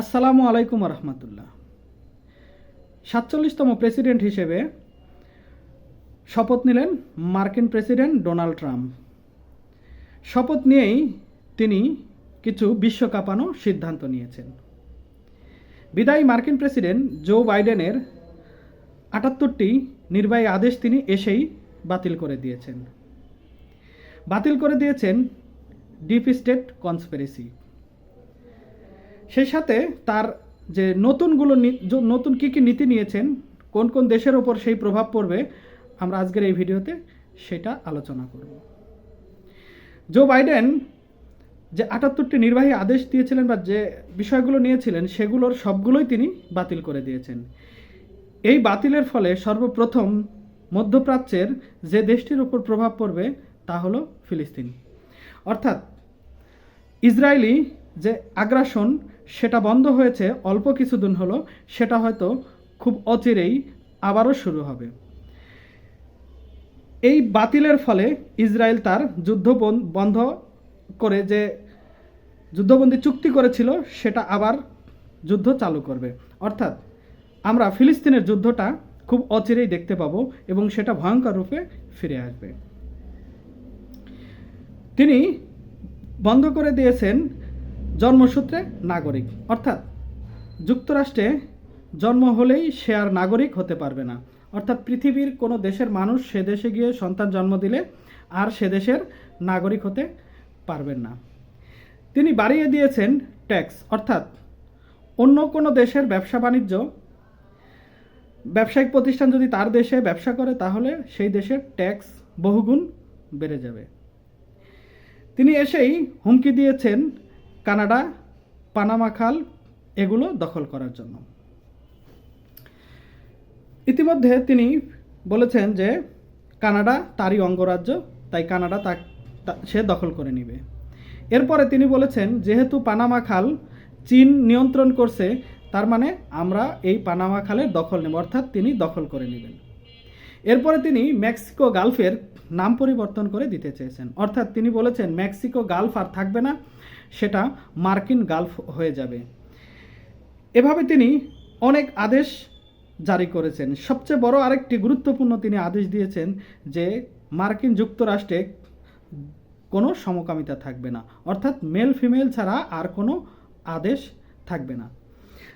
আসসালামু আলাইকুম রহমতুল্লাহ সাতচল্লিশতম প্রেসিডেন্ট হিসেবে শপথ নিলেন মার্কিন প্রেসিডেন্ট ডোনাল্ড ট্রাম্প। শপথ নিয়েই তিনি কিছু বিশ্ব কাঁপানো সিদ্ধান্ত নিয়েছেন। বিদায়ী মার্কিন প্রেসিডেন্ট জো বাইডেনের আটাত্তরটি নির্বাহী আদেশ তিনি এসেই বাতিল করে দিয়েছেন। বাতিল করে দিয়েছেন ডিপ স্টেট কনসপেরেসি। সেই সাথে তার যে নতুনগুলো নতুন কী কী নীতি নিয়েছেন, কোন কোন দেশের ওপর সেই প্রভাব পড়বে, আমরা আজকের এই ভিডিওতে সেটা আলোচনা করব। জো বাইডেন যে আটাত্তরটি নির্বাহী আদেশ দিয়েছিলেন বা যে বিষয়গুলো নিয়েছিলেন, সেগুলোর সবগুলোই তিনি বাতিল করে দিয়েছেন। এই বাতিলের ফলে সর্বপ্রথম মধ্যপ্রাচ্যের যে দেশটির উপর প্রভাব পড়বে, তা হলো ফিলিস্তিন। অর্থাৎ ইসরায়েলি যে আগ্রাসন সেটা বন্ধ হয়েছে, অল্প কিছুদিন হলো, সেটা হয়তো খুব অচিরেই আবারও শুরু হবে। এই বাতিলের ফলে ইসরায়েল তার যুদ্ধ বন- বন্ধ করে যে যুদ্ধবন্দী চুক্তি করেছিল, সেটা আবার যুদ্ধ চালু করবে। অর্থাৎ আমরা ফিলিস্তিনের যুদ্ধটা খুব অচিরেই দেখতে পাবো এবং সেটা ভয়ঙ্কর রূপে ফিরে আসবে। তিনি বন্ধ করে দিয়েছেন জন্মসূত্রে নাগরিক। অর্থাৎ যুক্তরাষ্ট্রে জন্ম হলেই সে আর নাগরিক হতে পারবে না। অর্থাৎ পৃথিবীর কোনো দেশের মানুষ সে দেশে গিয়ে সন্তান জন্ম দিলে আর সে দেশের নাগরিক হতে পারবেন না। তিনি বাড়িয়ে দিয়েছেন ট্যাক্স। অর্থাৎ অন্য কোনো দেশের ব্যবসা বাণিজ্য, ব্যবসায়িক প্রতিষ্ঠান যদি তার দেশে ব্যবসা করে, তাহলে সেই দেশের ট্যাক্স বহুগুণ বেড়ে যাবে। তিনি এসেই হুমকি দিয়েছেন কানাডা, পানামা খাল এগুলো দখল করার জন্য। ইতিমধ্যে তিনি বলেছেন যে কানাডা তারই অঙ্গরাজ্য, তাই কানাডা তা সে দখল করে নেবে। এরপরে তিনি বলেছেন, যেহেতু পানামা খাল চীন নিয়ন্ত্রণ করছে, তার মানে আমরা এই পানামা খালের দখল নেব, অর্থাৎ তিনি দখল করে নেবেন। এরপরে তিনি মেক্সিকো গালফের নাম পরিবর্তন করে দিতে চেয়েছেন। অর্থাৎ তিনি বলেছেন, মেক্সিকো গালফ আর থাকবে না, সেটা মার্কিন গালফ হয়ে যাবে। এভাবে তিনি অনেক আদেশ জারি করেছেন। সবচেয়ে বড় আরেকটি গুরুত্বপূর্ণ তিনি আদেশ দিয়েছেন যে, মার্কিন যুক্তরাষ্ট্রে কোনো সমকামিতা থাকবে না। অর্থাৎ মেল ফিমেল ছাড়া আর কোনো আদেশ থাকবে না।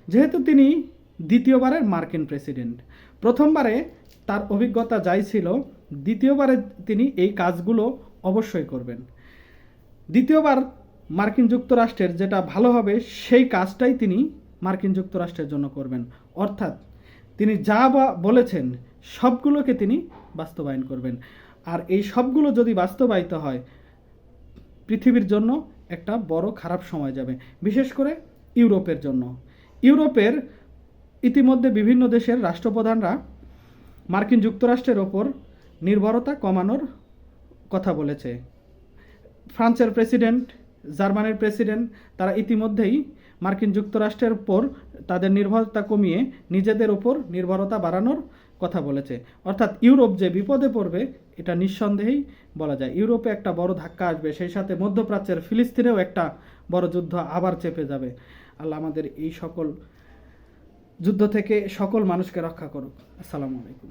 যেহেতু তিনি দ্বিতীয়বারের মার্কিন প্রেসিডেন্ট। প্রথমবারে তার অভিজ্ঞতা যাই ছিল, দ্বিতীয়বারে তিনি এই কাজগুলো অবশ্যই করবেন। দ্বিতীয়বার মার্কিন যুক্তরাষ্ট্রের যেটা ভালো হবে, সেই কাজটাই তিনি মার্কিন যুক্তরাষ্ট্রের জন্য করবেন। অর্থাৎ তিনি যা বলেছেন, সবগুলোকে তিনি বাস্তবায়ন করবেন। আর এই সবগুলো যদি বাস্তবায়িত হয়, পৃথিবীর জন্য একটা বড় খারাপ সময় যাবে, বিশেষ করে ইউরোপের জন্য। ইউরোপের ইতিমধ্যে বিভিন্ন দেশের রাষ্ট্রপ্রধানরা মার্কিন যুক্তরাষ্ট্রের ওপর নির্ভরতা কমানোর কথা বলেছে। ফ্রান্সের প্রেসিডেন্ট, জার্মানির প্রেসিডেন্ট, তারা ইতিমধ্যেই মার্কিন যুক্তরাষ্ট্রের উপর তাদের নির্ভরতা কমিয়ে নিজেদের উপর নির্ভরতা বাড়ানোর কথা বলেছে। অর্থাৎ ইউরোপ যে বিপদে পড়বে, এটা নিঃসন্দেহেই বলা যায়। ইউরোপে একটা বড় ধাক্কা আসবে, সেই সাথে মধ্যপ্রাচ্যের ফিলিস্তিনেও একটা বড় যুদ্ধ আবার চেপে যাবে। আল্লাহ আমাদের এই সকল যুদ্ধ থেকে সকল মানুষকে রক্ষা করুক। আসসালামু আলাইকুম।